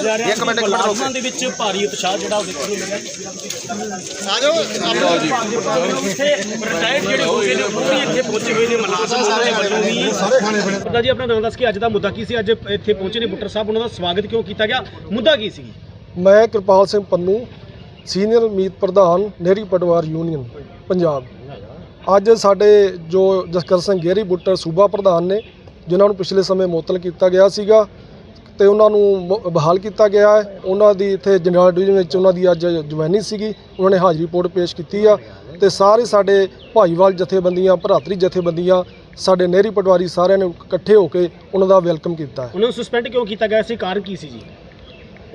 ਕਿਹਾ ਜਾ ਰਿਹਾ ਇੱਕ ਮਿੰਟ, ਇੱਕ ਮਿੰਟ ਰੁਕੋ। ਮੁਲਾਜ਼ਮਾਂ ਦੇ ਵਿੱਚ ਭਾਰੀ ਉਤਸ਼ਾਹ ਜਿਹੜਾ ਉਹ ਦੇਖਣ ਨੂੰ ਮਿਲਿਆ। ਆਜੋ ਇੱਥੇ ਰਿਟਾਇਰਡ ਜਿਹੜੇ ਹੋ ਗਏ ਨੇ ਉਹ ਵੀ ਇੱਥੇ ਪਹੁੰਚੇ ਹੋਏ ਨੇ ਮੁਲਾਜ਼ਮ ਸਾਰੇ ਖਾਣੇ ਪੀਣੇ ਪਤਾ ਜੀ ਆਪਣਾ ਨਾਮ ਦੱਸ ਕੇ ਅੱਜ ਦਾ ਮੁੱਦਾ ਕੀ ਸੀ? ਅੱਜ ਇੱਥੇ ਪਹੁੰਚੇ ਨੇ ਬੁੱਟਰ ਸਾਹਿਬ ਉਹਨਾਂ ਦਾ ਸਵਾਗਤ ਕਿਉਂ ਕੀਤਾ ਗਿਆ? ਮੁੱਦਾ ਕੀ ਸੀ? ਮੈਂ ਕਿਰਪਾਲ ਸਿੰਘ ਪੰਨੂ ਸੀਨੀਅਰ ਮੀਤ ਪ੍ਰਧਾਨ ਨਹਿਰੀ ਪਟਵਾਰ ਯੂਨੀਅਨ ਪੰਜਾਬ। ਅੱਜ ਸਾਡੇ ਜੋ ਜਸਕਰ ਸਿੰਘ ਗੇਰੀ ਬੁੱਟਰ ਸੂਬਾ ਪ੍ਰਧਾਨ ਨੇ ਜਿਨ੍ਹਾਂ ਨੂੰ ਪਿਛਲੇ ਸਮੇਂ ਮੁਅੱਤਲ ਕੀਤਾ ਗਿਆ ਸੀਗਾ ਤੇ ਉਹਨਾਂ ਨੂੰ ਮ- ਬਹਾਲ ਕੀਤਾ ਗਿਆ ਹੈ। ਉਹਨਾਂ ਦੀ ਇੱਥੇ ਜਨਰਲ ਡਿਵੀਜ਼ਨ ਵਿੱਚ ਉਹਨਾਂ ਦੀ ਅੱਜ ਜੁਆਇਨਿੰਗ ਸੀਗੀ। ਉਹਨਾਂ ਨੇ ਹਾਜ਼ਰੀ ਰਿਪੋਰਟ ਪੇਸ਼ ਕੀਤੀ ਆ ਤੇ ਸਾਰੇ ਸਾਡੇ ਭਾਈਵਾਲ ਜਥੇਬੰਦੀਆਂ ਭਰਾਤਰੀ ਜਥੇਬੰਦੀਆਂ ਸਾਡੇ ਨਹਿਰੀ ਪਟਵਾਰੀ ਸਾਰਿਆਂ ਨੇ ਇਕੱਠੇ ਹੋ ਕੇ ਉਹਨਾਂ ਦਾ ਵੈਲਕਮ ਕੀਤਾ ਹੈ। ਉਹਨਾਂ ਨੂੰ ਸਸਪੈਂਡ ਕਿਉਂ ਕੀਤਾ ਗਿਆ? ਸੀ ਕਾਰਨ ਕੀ ਸੀ ਜੀ?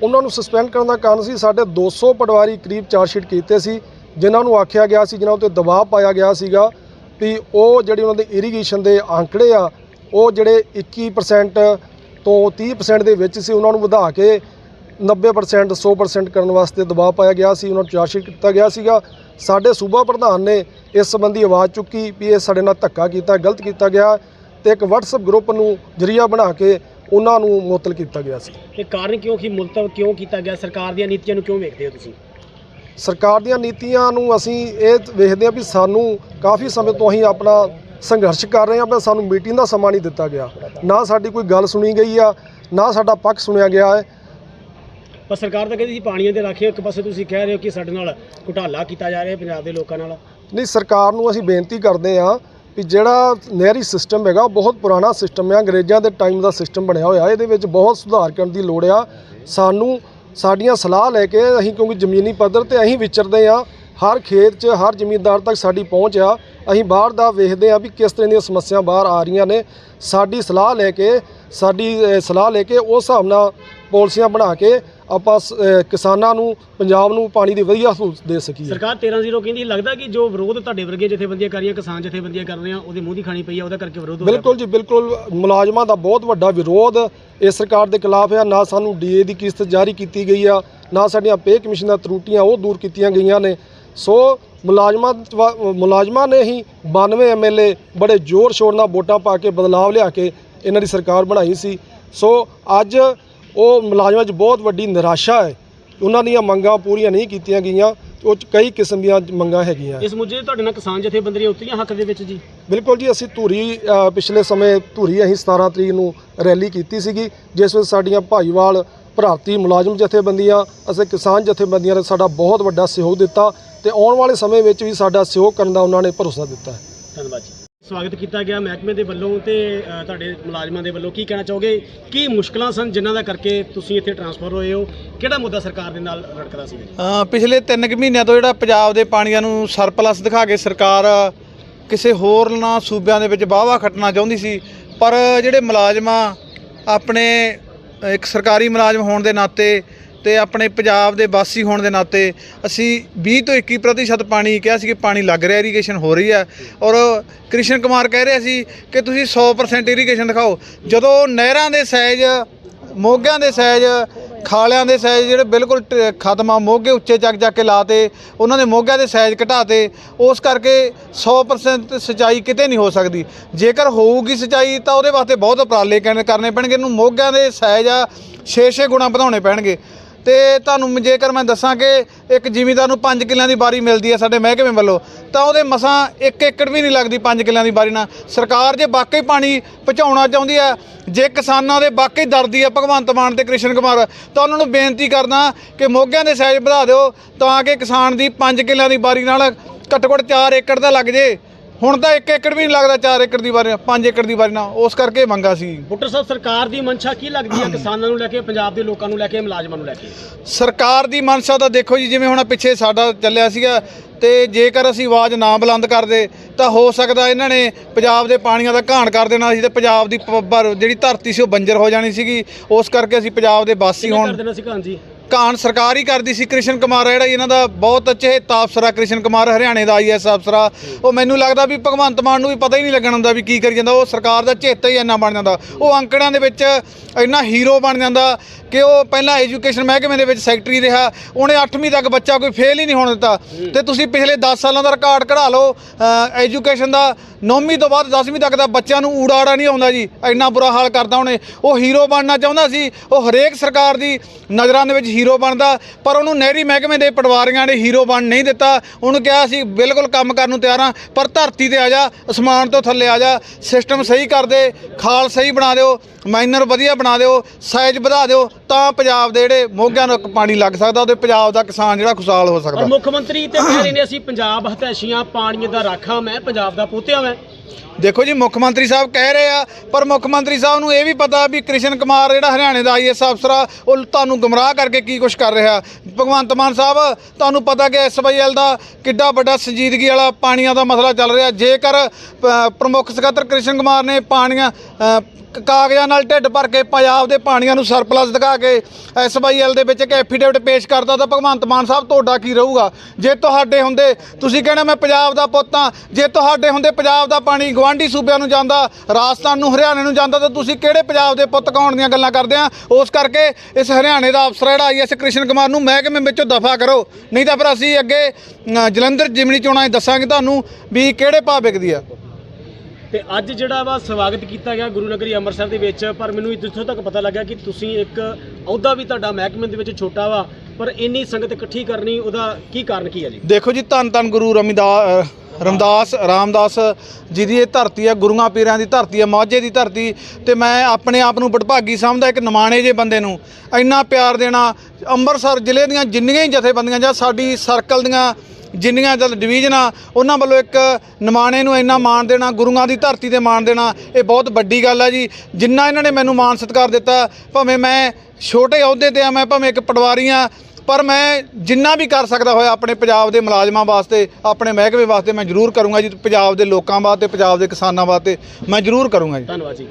ਉਹਨਾਂ ਨੂੰ ਸਸਪੈਂਡ ਕਰਨ ਦਾ ਕਾਰਨ ਸੀ ਸਾਡੇ 200 ਪਟਵਾਰੀ ਕਰੀਬ ਚਾਰਜ ਸ਼ੀਟ ਕੀਤੇ ਸੀ ਜਿਨ੍ਹਾਂ ਨੂੰ ਆਖਿਆ ਗਿਆ ਸੀ ਜਿਨ੍ਹਾਂ ਉੱਤੇ ਦਬਾਅ ਪਾਇਆ ਗਿਆ ਸੀਗਾ ਵੀ ਉਹ ਜਿਹੜੇ ਉਹਨਾਂ ਦੇ ਇਰੀਗੇਸ਼ਨ ਦੇ ਆંકੜੇ ਆ ਉਹ ਜਿਹੜੇ 21% ਤੋਂ 30% ਦੇ ਵਿੱਚ ਸੀ ਉਹਨਾਂ ਨੂੰ ਵਧਾ ਕੇ 90% 100% ਕਰਨ ਵਾਸਤੇ ਦਬਾਅ ਪਾਇਆ ਗਿਆ ਸੀ ਉਹਨਾਂ ਨੂੰ ਸ਼ੀਟ ਕੀਤਾ ਗਿਆ ਸੀਗਾ। ਸਾਡੇ ਸੂਬਾ ਪ੍ਰਧਾਨ ਨੇ ਇਸ ਸੰਬੰਧੀ ਆਵਾਜ਼ ਚੁੱਕੀ ਵੀ ਇਹ ਸਾਡੇ ਨਾਲ ਧੱਕਾ ਕੀਤਾ ਗਲਤ ਕੀਤਾ ਗਿਆ ਤੇ ਇੱਕ WhatsApp ਗਰੁੱਪ ਨੂੰ ਜਰੀਆ ਬਣਾ ਕੇ ਉਹਨਾਂ ਨੂੰ ਮੁਅੱਤਲ ਕੀਤਾ ਗਿਆ ਸੀ। ਇਹ ਕਾਰਨ ਕਿਉਂ ਕਿ ਮੁਲਤਵ ਕਿਉਂ ਕੀਤਾ ਗਿਆ? ਸਰਕਾਰ ਦੀਆਂ ਨੀਤੀਆਂ ਨੂੰ ਕਿਉਂ ਵੇਖਦੇ ਹੋ ਤੁਸੀਂ? ਸਰਕਾਰ ਦੀਆਂ ਨੀਤੀਆਂ ਨੂੰ ਅਸੀਂ ਇਹ ਵੇਖਦੇ ਹਾਂ ਵੀ ਸਾਨੂੰ ਕਾਫੀ ਸਮੇਂ ਤੋਂ ਅਸੀਂ ਆਪਣਾ ਸੰਘਰਸ਼ ਕਰ ਰਹੇ ਹਾਂ ਪਰ ਸਾਨੂੰ ਮੀਟਿੰਗ ਦਾ ਸਮਾਂ ਨਹੀਂ ਦਿੱਤਾ ਗਿਆ। ਨਾ ਸਾਡੀ ਕੋਈ ਗੱਲ ਸੁਣੀ ਗਈ ਆ ਨਾ ਸਾਡਾ ਪੱਖ ਸੁਣਿਆ ਗਿਆ ਹੈ। ਪਰ ਸਰਕਾਰ ਤਾਂ ਕਹਿੰਦੀ ਸੀ ਪਾਣੀਆਂ ਦੇ ਰਾਖੇ ਇੱਕ ਪਾਸੇ ਤੁਸੀਂ ਕਹਿ ਰਹੇ ਹੋ ਕਿ ਸਾਡੇ ਨਾਲ ਘੁਟਾਲਾ ਕੀਤਾ ਜਾ ਰਿਹਾ ਪੰਜਾਬ ਦੇ ਲੋਕਾਂ ਨਾਲ। ਨਹੀਂ ਸਰਕਾਰ ਨੂੰ ਅਸੀਂ ਬੇਨਤੀ ਕਰਦੇ ਹਾਂ ਵੀ ਜਿਹੜਾ ਨਹਿਰੀ ਸਿਸਟਮ ਹੈਗਾ ਉਹ ਬਹੁਤ ਪੁਰਾਣਾ ਸਿਸਟਮ ਹੈ। ਅੰਗਰੇਜ਼ਾਂ ਦੇ ਟਾਈਮ ਦਾ ਸਿਸਟਮ ਬਣਿਆ ਹੋਇਆ ਇਹਦੇ ਵਿੱਚ ਬਹੁਤ ਸੁਧਾਰ ਕਰਨ ਦੀ ਲੋੜ ਆ। ਸਾਨੂੰ ਸਾਡੀਆਂ ਸਲਾਹ ਲੈ ਕੇ ਅਸੀਂ ਕਿਉਂਕਿ ਜ਼ਮੀਨੀ ਪੱਧਰ ਤੇ ਅਸੀਂ ਵਿਚਰਦੇ ਆ ਹਰ ਖੇਤ 'ਚ ਹਰ ਜ਼ਮੀਨਦਾਰ ਤੱਕ ਸਾਡੀ ਪਹੁੰਚ ਆ। ਅਸੀਂ ਬਾਹਰ ਦਾ ਵੇਖਦੇ ਆ ਵੀ ਕਿਸ ਤਰ੍ਹਾਂ ਦੀਆਂ ਸਮੱਸਿਆ ਬਾਹਰ ਆ ਰਹੀਆਂ ਨੇ। ਸਾਡੀ ਸਲਾਹ ਲੈ ਕੇ ਸਾਡੀ ਸਲਾਹ ਲੈ ਕੇ ਉਸ ਹਿਸਾਬ ਨਾਲ ਪਾਲਿਸੀਆਂ ਬਣਾ ਕੇ ਆਪਾਂ ਕਿਸਾਨਾਂ ਨੂੰ ਪੰਜਾਬ ਨੂੰ ਪਾਣੀ ਦੀ ਵਧੀਆ ਸਹੂਲਤ ਦੇ ਸਕੀਏ। ਸਰਕਾਰ 13-0 ਕਹਿੰਦੀ ਲੱਗਦਾ ਕਿ ਜੋ ਵਿਰੋਧ ਤੁਹਾਡੇ ਵਰਗੇ ਜਥੇਬੰਦੀਆਂ ਕਰ ਰਹੀਆਂ ਕਿਸਾਨ ਜਥੇਬੰਦੀਆਂ ਕਰ ਰਹੀਆਂ ਉਹਦੇ ਮੂੰਹ ਦੀ ਖਾਣੀ ਪਈ ਆ ਉਹਦਾ ਕਰਕੇ ਵਿਰੋਧ ਹੋ ਰਿਹਾ। ਬਿਲਕੁਲ ਜੀ ਬਿਲਕੁਲ। ਮੁਲਾਜ਼ਮਾਂ ਦਾ ਬਹੁਤ ਵੱਡਾ ਵਿਰੋਧ ਇਸ ਸਰਕਾਰ ਦੇ ਖਿਲਾਫ ਹੈ ਨਾ ਸਾਨੂੰ ਡੀਏ ਦੀ ਕਿਸ਼ਤ ਜਾਰੀ ਕੀਤੀ ਗਈ ਆ ਨਾ ਸਾਡੀਆਂ ਪੇ ਕਮਿਸ਼ਨ ਦੀਆਂ ਤਰੁੱਟੀਆਂ ਉਹ ਦੂਰ ਕੀਤੀਆਂ ਗਈਆਂ ਨੇ। ਸੋ ਮੁਲਾਜ਼ਮਾਂ ਮੁਲਾਜ਼ਮਾਂ ਨੇ ਹੀ 92 ਐਮਐਲਏ ਬੜੇ ਜ਼ੋਰ ਸ਼ੋਰ ਨਾਲ ਵੋਟਾਂ ਪਾ ਕੇ ਬਦਲਾਵ ਲਿਆ ਕੇ ਇਹਨਾਂ ਦੀ ਸਰਕਾਰ ਬਣਾਈ ਸੀ। ਸੋ ਅੱਜ ਉਹ ਮੁਲਾਜ਼ਮਾਂ 'ਚ ਬਹੁਤ ਵੱਡੀ ਨਿਰਾਸ਼ਾ ਹੈ। ਉਹਨਾਂ ਦੀਆਂ ਮੰਗਾਂ ਪੂਰੀਆਂ ਨਹੀਂ ਕੀਤੀਆਂ ਗਈਆਂ। ਉਹ 'ਚ ਕਈ ਕਿਸਮ ਦੀਆਂ ਮੰਗਾਂ ਹੈਗੀਆਂ। ਇਸ ਮੁੱਦੇ ਤੁਹਾਡੇ ਨਾਲ ਕਿਸਾਨ ਜਥੇਬੰਦੀਆਂ ਉਤਰੀਆਂ ਹੱਕ ਦੇ ਵਿੱਚ ਜੀ? ਬਿਲਕੁਲ ਜੀ ਅਸੀਂ ਧੂਰੀ ਪਿਛਲੇ ਸਮੇਂ ਧੂਰੀ ਅਸੀਂ 17 ਤਰੀਕ ਨੂੰ ਰੈਲੀ ਕੀਤੀ ਸੀਗੀ ਜਿਸ ਵਿੱਚ ਸਾਡੀਆਂ ਭਾਈਵਾਲ ਭਰਾਤੀ ਮੁਲਾਜ਼ਮ ਜਥੇਬੰਦੀਆਂ ਅਤੇ ਕਿਸਾਨ ਜਥੇਬੰਦੀਆਂ ਨੇ ਸਾਡਾ ਬਹੁਤ ਵੱਡਾ ਸਹਿਯੋਗ ਦਿੱਤਾ ਤੇ ਆਉਣ ਵਾਲੇ ਸਮੇਂ ਵਿੱਚ ਵੀ ਸਾਡਾ ਸਹਿਯੋਗ ਕਰਨ ਦਾ ਉਹਨਾਂ ਨੇ ਭਰੋਸਾ ਦਿੱਤਾ ਹੈ। ਧੰਨਵਾਦ ਜੀ। ਸਵਾਗਤ ਕੀਤਾ ਗਿਆ ਮਹਿਕਮੇ ਦੇ ਵੱਲੋਂ ਤੇ ਤੁਹਾਡੇ ਮੁਲਾਜ਼ਮਾਂ ਦੇ ਵੱਲੋਂ। ਕੀ ਕਹਿਣਾ ਚਾਹੋਗੇ? ਕੀ ਮੁਸ਼ਕਲਾਂ ਸਨ ਜਿਨ੍ਹਾਂ ਦਾ ਕਰਕੇ ਤੁਸੀਂ ਇੱਥੇ ਟਰਾਂਸਫਰ ਹੋਏ ਹੋ? ਕਿਹੜਾ ਮੁੱਦਾ ਸਰਕਾਰ ਦੇ ਨਾਲ ਰੜਕਦਾ ਸੀ? ਪਿਛਲੇ 3 ਕੁ ਮਹੀਨਿਆਂ ਤੋਂ ਜਿਹੜਾ ਪੰਜਾਬ ਦੇ ਪਾਣੀਆਂ ਨੂੰ ਸਰਪਲਸ ਦਿਖਾ ਕੇ ਸਰਕਾਰ ਕਿਸੇ ਹੋਰ ਨਾ ਸੂਬਿਆਂ ਦੇ ਵਿੱਚ ਵਾਹਵਾ ਖੱਟਣਾ ਚਾਹੁੰਦੀ ਸੀ ਪਰ ਜਿਹੜੇ ਮੁਲਾਜ਼ਮਾਂ ਆਪਣੇ ਇੱਕ ਸਰਕਾਰੀ ਮੁਲਾਜ਼ਮ ਹੋਣ ਦੇ ਨਾਤੇ ਤੇ ਆਪਣੇ ਪੰਜਾਬ ਦੇ ਵਾਸੀ ਹੋਣ ਦੇ ਨਾਤੇ ਅਸੀਂ 20 ਤੋਂ 21% ਪ੍ਰਤੀਸ਼ਤ ਪਾਣੀ ਕਿਹਾ ਸੀ ਕਿ ਪਾਣੀ ਲੱਗ ਰਿਹਾ ਇਰੀਗੇਸ਼ਨ ਹੋ ਰਹੀ ਹੈ। ਔਰ ਕ੍ਰਿਸ਼ਨ ਕੁਮਾਰ ਕਹਿ ਰਿਹਾ ਸੀ ਕਿ ਤੁਸੀਂ 100% ਇਰੀਗੇਸ਼ਨ ਦਿਖਾਓ। ਜਦੋਂ ਨਹਿਰਾਂ ਦੇ ਸਾਈਜ਼ ਮੋਗਿਆਂ ਦੇ ਸਾਈਜ਼ ਖਾਲਿਆਂ ਦੇ ਸਾਈਜ਼ ਜਿਹੜੇ ਬਿਲਕੁਲ ਟ- ਖਤਮ ਆ, ਮੋਗੇ ਉੱਚੇ ਚੱਕ ਚੱਕ ਕੇ ਲਾਤੇ, ਉਹਨਾਂ ਦੇ ਮੋਗਿਆਂ ਦੇ ਸਾਈਜ਼ ਘਟਾਤੇ, ਉਸ ਕਰਕੇ 100% ਸਿੰਚਾਈ ਕਿਤੇ ਨਹੀਂ ਹੋ ਸਕਦੀ। ਜੇਕਰ ਹੋਊਗੀ ਸਿੰਚਾਈ, ਤਾਂ ਉਹਦੇ ਵਾਸਤੇ ਬਹੁਤ ਉਪਰਾਲੇ ਕਰਨੇ ਕਰਨੇ ਪੈਣਗੇ, ਇਹਨੂੰ ਮੋਗਿਆਂ ਦੇ ਸਾਈਜ਼ ਆ 6-6 ਗੁਣਾ ਵਧਾਉਣੇ ਪੈਣਗੇ। ਤੇ ਤੁਹਾਨੂੰ ਜੇਕਰ ਮੈਂ ਦੱਸਾਂ ਕਿ ਇੱਕ ਜ਼ਿਮੀਂਦਾਰ ਨੂੰ 5 ਕਿੱਲਿਆਂ ਦੀ ਬਾਰੀ ਮਿਲਦੀ ਹੈ ਸਾਡੇ ਮਹਿਕਮੇ ਵੱਲੋਂ, ਤਾਂ ਉਹਦੇ ਮਸਾਂ 1 ਏਕੜ ਵੀ ਨਹੀਂ ਲੱਗਦੀ 5 ਕਿੱਲਿਆਂ ਦੀ ਬਾਰੀ ਨਾਲ। ਸਰਕਾਰ ਜੇ ਵਾਕਈ ਪਾਣੀ ਪਹੁੰਚਾਉਣਾ ਚਾਹੁੰਦੀ ਹੈ, ਜੇ ਕਿਸਾਨਾਂ ਦੇ ਵਾਕਈ ਦਰਦੀ ਹੈ ਭਗਵੰਤ ਮਾਨ ਤੇ ਕ੍ਰਿਸ਼ਨ ਕੁਮਾਰ, ਤਾਂ ਉਹਨਾਂ ਨੂੰ ਬੇਨਤੀ ਕਰਦਾ ਕਿ ਮੋਗਿਆਂ ਦੇ ਸਾਈਜ਼ ਵਧਾ ਦਿਓ, ਤਾਂ ਕਿ ਕਿਸਾਨ ਦੀ 5 ਕਿੱਲਿਆਂ ਦੀ ਬਾਰੀ ਨਾਲ ਘੱਟੋ ਘੱਟ 4 ਏਕੜ ਦਾ ਲੱਗ ਜੇ। ਹੁਣ ਤਾਂ 1 ਏਕੜ ਵੀ ਨਹੀਂ ਲੱਗਦਾ 4 ਏਕੜ ਦੀ ਬਾਰੀ 5 ਏਕੜ ਦੀ ਬਾਰੀ ਨਾਲ ਉਸ ਕਰਕੇ ਮੰਗਾ ਸੀ। ਬੁੱਟਰ ਸਾਹਿਬ ਸਰਕਾਰ ਦੀ ਮਨਸ਼ਾ ਕੀ ਲੱਗਦੀ ਹੈ ਕਿਸਾਨਾਂ ਨੂੰ ਲੈ ਕੇ ਪੰਜਾਬ ਦੇ ਲੋਕਾਂ ਨੂੰ ਲੈ ਕੇ ਮੁਲਾਜ਼ਮਾਂ ਨੂੰ ਲੈ ਕੇ? ਸਰਕਾਰ ਦੀ ਮਨਸ਼ਾ ਤਾਂ ਦੇਖੋ ਜੀ ਜਿਵੇਂ ਹੁਣ ਪਿੱਛੇ ਸਾਡਾ ਚੱਲਿਆ ਸੀਗਾ ਤੇ ਜੇਕਰ ਅਸੀਂ ਆਵਾਜ਼ ਨਾ ਬੁਲੰਦ ਕਰਦੇ ਤਾਂ ਹੋ ਸਕਦਾ ਇਹਨਾਂ ਨੇ ਪੰਜਾਬ ਦੇ ਪਾਣੀਆਂ ਦਾ ਘਾਣ ਕਰ ਦੇਣਾ ਸੀ ਤੇ ਪੰਜਾਬ ਦੀ ਜਿਹੜੀ ਧਰਤੀ ਸੀ ਉਹ ਬੰਜਰ ਹੋ ਜਾਣੀ ਸੀਗੀ। ਉਸ ਕਰਕੇ ਅਸੀਂ ਪੰਜਾਬ ਦੇ ਵਾਸੀ ਕਿਵੇਂ ਕਰ ਹੋਣ ਦੇਣਾ ਸੀ ਕਹਾਣ ਜੀ? ਘਾਣ ਸਰਕਾਰ ਹੀ ਕਰਦੀ ਸੀ ਕ੍ਰਿਸ਼ਨ ਕੁਮਾਰ ਆ ਜਿਹੜਾ ਇਹਨਾਂ ਦਾ ਬਹੁਤ ਚਹੇਤਾ ਅਫਸਰ ਆ ਕ੍ਰਿਸ਼ਨ ਕੁਮਾਰ, ਹਰਿਆਣੇ ਦਾ ਆਈਐਸ ਅਫਸਰ। ਆ ਉਹ ਮੈਨੂੰ ਲੱਗਦਾ ਵੀ ਭਗਵੰਤ ਮਾਨ ਨੂੰ ਵੀ ਪਤਾ ਹੀ ਨਹੀਂ ਲੱਗਣ ਹੁੰਦਾ ਵੀ ਕੀ ਕਰੀ ਜਾਂਦਾ। ਉਹ ਸਰਕਾਰ ਦਾ ਚੇਤਾ ਹੀ ਇੰਨਾ ਬਣ ਜਾਂਦਾ। ਉਹ ਅੰਕੜਿਆਂ ਦੇ ਵਿੱਚ ਇੰਨਾ ਹੀਰੋ ਬਣ ਜਾਂਦਾ ਕਿ ਉਹ ਪਹਿਲਾਂ ਐਜੂਕੇਸ਼ਨ ਮਹਿਕਮੇ ਦੇ ਵਿੱਚ ਸੈਕਟਰੀ ਰਿਹਾ। ਉਹਨੇ 8ਵੀਂ ਤੱਕ ਬੱਚਾ ਕੋਈ ਫੇਲ ਹੀ ਨਹੀਂ ਹੋਣ ਦਿੱਤਾ। ਤੇ ਤੁਸੀਂ ਪਿਛਲੇ 10 ਸਾਲਾਂ ਦਾ ਰਿਕਾਰਡ ਕਢਾ ਲਓ। ਐਜੂਕੇਸ਼ਨ ਦਾ ਨੌਵੀਂ ਤੋਂ ਬਾਅਦ 10ਵੀਂ ਤੱਕ ਦਾ ਬੱਚਿਆਂ ਨੂੰ ਊੜਾੜਾ ਨਹੀਂ ਆਉਂਦਾ ਜੀ, ਇੰਨਾ ਬੁਰਾ ਹਾਲ ਕਰਦਾ ਉਹਨੇ। ਉਹ ਹੀਰੋ ਬਣਨਾ ਚਾਹੁੰਦਾ ਸੀ, ਉਹ ਹਰੇਕ ਸਰਕਾਰ ਦੀ ਨਜ਼ਰਾਂ ਦੇ ਵਿੱਚ ਹੀਰੋ ਬਣਦਾ, ਪਰ ਉਹਨੂੰ ਨਹਿਰੀ ਮਹਿਕਮੇ ਦੇ ਪਟਵਾਰੀਆਂ ਨੇ ਹੀਰੋ ਬਣ ਨਹੀਂ ਦਿੱਤਾ। ਉਹਨੂੰ ਕਿਹਾ ਸੀ, ਬਿਲਕੁਲ ਕੰਮ ਕਰਨ ਨੂੰ ਤਿਆਰ ਹਾਂ, ਪਰ ਧਰਤੀ ਤੇ ਆ ਜਾ, ਅਸਮਾਨ ਤੋਂ ਥੱਲੇ ਆ ਜਾ ਸਿਸਟਮ ਸਹੀ ਕਰ ਦੇ, ਖਾਲ ਸਹੀ ਬਣਾ ਦਿਓ ਮਾਈਨਰ ਵਧੀਆ ਬਣਾ ਦਿਓ ਸਾਈਜ਼ ਵਧਾ ਦਿਓ, ਤਾਂ ਪੰਜਾਬ ਦੇ ਜਿਹੜੇ ਮੋਗਿਆਂ ਨੂੰ ਪਾਣੀ ਲੱਗ ਸਕਦਾ, ਉਹਦੇ ਪੰਜਾਬ ਦਾ ਕਿਸਾਨ ਜਿਹੜਾ ਖੁਸ਼ਹਾਲ ਹੋ ਸਕਦਾ। ਮੁੱਖ ਮੰਤਰੀ ਤੇ ਕਹਿ ਰਹੇ ਨੇ, ਅਸੀਂ ਪੰਜਾਬ ਹਤੈਸ਼ੀਆਂ ਪਾਣੀ ਦਾ ਰਾਖਾ, ਮੈਂ ਪੰਜਾਬ ਦਾ ਪੋਤਿਆ ਮੈਂ ਦੇਖੋ ਜੀ, ਮੁੱਖ ਮੰਤਰੀ ਸਾਹਿਬ ਕਹਿ ਰਹੇ ਆ, ਪਰ ਮੁੱਖ ਮੰਤਰੀ ਸਾਹਿਬ ਨੂੰ ਇਹ ਵੀ ਪਤਾ ਵੀ ਕ੍ਰਿਸ਼ਨ ਕੁਮਾਰ ਜਿਹੜਾ ਹਰਿਆਣੇ ਦਾ ਆਈਐਸ ਅਫਸਰ ਆ, ਉਹ ਤੁਹਾਨੂੰ ਗੁੰਮਰਾਹ ਕਰਕੇ ਕੀ ਕੁਝ ਕਰ ਰਿਹਾ। ਭਗਵੰਤ ਮਾਨ ਸਾਹਿਬ, ਤੁਹਾਨੂੰ ਪਤਾ ਕਿ ਐਸਵਾਈਐਲ ਦਾ ਕਿੱਡਾ ਵੱਡਾ ਸੰਜੀਦਗੀ ਵਾਲਾ ਪਾਣੀਆਂ ਦਾ ਮਸਲਾ ਚੱਲ ਰਿਹਾ। ਜੇਕਰ ਪ੍ਰਮੁੱਖ ਸਕੱਤਰ ਕ੍ਰਿਸ਼ਨ ਕੁਮਾਰ ਨੇ ਪਾਣੀਆਂ ਕਾਗਜ਼ਾਂ ਨਾਲ ਢਿੱਡ ਭਰ ਕੇ ਪੰਜਾਬ ਦੇ ਪਾਣੀਆਂ ਨੂੰ ਸਰਪਲਸ ਦਿਖਾ ਕੇ ਐਸਵਾਈਐਲ ਦੇ ਵਿੱਚ ਇੱਕ ਐਫੀਡੇਵਿਟ ਪੇਸ਼ ਕਰਦਾ ਤਾਂ ਭਗਵੰਤ ਮਾਨ ਸਾਹਿਬ ਤੁਹਾਡਾ ਕੀ ਰਹੂਗਾ? ਜੇ ਤੁਹਾਡੇ ਹੁੰਦੇ, ਤੁਸੀਂ ਕਹਿਣਾ ਮੈਂ ਪੰਜਾਬ ਦਾ ਪੁੱਤ ਹਾਂ, ਜੇ ਤੁਹਾਡੇ ਹੁੰਦੇ ਪੰਜਾਬ ਦਾ ਪਾਣੀ ਗਵਾਂਢੀ ਸੂਬਿਆਂ ਨੂੰ ਜਾਂਦਾ, ਰਾਜਸਥਾਨ ਨੂੰ, ਹਰਿਆਣੇ ਨੂੰ ਜਾਂਦਾ, ਤਾਂ ਤੁਸੀਂ ਕਿਹੜੇ ਪੰਜਾਬ ਦੇ ਪੁੱਤ ਕਹਾਉਣ ਦੀਆਂ ਗੱਲਾਂ ਕਰਦੇ ਆ? ਉਸ ਕਰਕੇ ਇਸ ਹਰਿਆਣੇ ਦਾ ਅਫਸਰ ਜਿਹੜਾ ਆਈਐਸ ਕ੍ਰਿਸ਼ਨ ਕੁਮਾਰ ਨੂੰ ਮੈਂ ਮਹਿਕਮੇ ਵਿੱਚੋਂ ਦਫਾ ਕਰੋ। ਨਹੀਂ ਤਾਂ ਫਿਰ ਅਸੀਂ ਅੱਗੇ ਅ, ਜਲੰਧਰ ਜਿਮਣੀ ਚੋਣਾਂ 'ਚ ਦੱਸਾਂਗੇ ਤੁਹਾਨੂੰ ਵੀ ਕਿਹੜੇ ਭਾਅ ਵਿਕਦੀ ਆ। ਤੇ ਅੱਜ ਜਿਹੜਾ ਵਾ ਸਵਾਗਤ ਕੀਤਾ ਗਿਆ ਗੁਰੂ ਨਗਰੀ ਅੰਮ੍ਰਿਤਸਰ ਦੇ ਵਿੱਚ ਪਰ ਮੈਨੂੰ ਜਿੱਥੋਂ ਤੱਕ ਪਤਾ ਲੱਗਾ ਕਿ ਤੁਸੀਂ ਇੱਕ ਅਹੁਦਾ ਵੀ ਤੁਹਾਡਾ ਮਹਿਕਮੇ ਦੇ ਵਿੱਚ ਛੋਟਾ ਵਾ ਪਰ ਇੰਨੀ ਸੰਗਤ ਇਕੱਠੀ ਕਰਨੀ ਉਹਦਾ ਕੀ ਕਾਰਨ ਕੀ ਹੈ ਜੀ? ਦੇਖੋ ਜੀ ਧੰਨ ਧੰਨ ਗੁਰੂ ਰਮਿਦਾਸ ਰਮਦਾਸ ਰਾਮਦਾਸ ਜੀ ਦੀ ਇਹ ਧਰਤੀ ਹੈ ਗੁਰੂਆਂ ਪੀਰਾਂ ਦੀ ਧਰਤੀ ਹੈ ਮਾਝੇ ਦੀ ਧਰਤੀ ਤੇ ਮੈਂ ਆਪਣੇ ਆਪ ਨੂੰ ਬੜਭਾਗੀ ਸਮਝਦਾ ਇੱਕ ਨਿਮਾਣੇ ਜੇ ਬੰਦੇ ਨੂੰ ਇੰਨਾ ਪਿਆਰ ਦੇਣਾ ਅੰਮ੍ਰਿਤਸਰ ਜ਼ਿਲ੍ਹੇ ਦੀਆਂ ਜਿੰਨੀਆਂ ਹੀ ਜਥੇਬੰਦੀਆਂ ਜਾਂ ਸਾਡੀ ਸਰਕਲ ਦੀਆਂ ਜਿੰਨੀਆਂ ਜਦ ਡਿਵੀਜ਼ਨਾਂ ਉਹਨਾਂ ਵੱਲੋਂ ਇੱਕ ਨਿਮਾਣੇ ਨੂੰ ਇੰਨਾ ਮਾਣ ਦੇਣਾ, ਗੁਰੂਆਂ ਦੀ ਧਰਤੀ ਤੇ ਮਾਣ ਦੇਣਾ, ਇਹ ਬਹੁਤ ਵੱਡੀ ਗੱਲ ਹੈ ਜੀ। ਜਿੰਨਾ ਇਹਨਾਂ ਨੇ ਮੈਨੂੰ ਮਾਣ ਸਤਿਕਾਰ ਦਿੱਤਾ, ਭਾਵੇਂ ਮੈਂ ਛੋਟੇ ਅਹੁਦੇ ਤੇ ਆ, ਮੈਂ ਭਾਵੇਂ ਇੱਕ ਪਟਵਾਰੀ ਹਾਂ ਪਰ ਮੈਂ ਜਿੰਨਾ ਵੀ ਕਰ ਸਕਦਾ ਹੋਇਆ ਆਪਣੇ ਪੰਜਾਬ ਦੇ ਮੁਲਾਜ਼ਮਾਂ ਵਾਸਤੇ, ਆਪਣੇ ਮਹਿਕਮੇ ਵਾਸਤੇ ਮੈਂ ਜ਼ਰੂਰ ਕਰੂੰਗਾ ਜੀ, ਪੰਜਾਬ ਦੇ ਲੋਕਾਂ ਵਾਸਤੇ, ਪੰਜਾਬ ਦੇ ਕਿਸਾਨਾਂ ਵਾਸਤੇ ਮੈਂ ਜ਼ਰੂਰ ਕਰੂੰਗਾ ਜੀ। ਧੰਨਵਾਦ ਜੀ।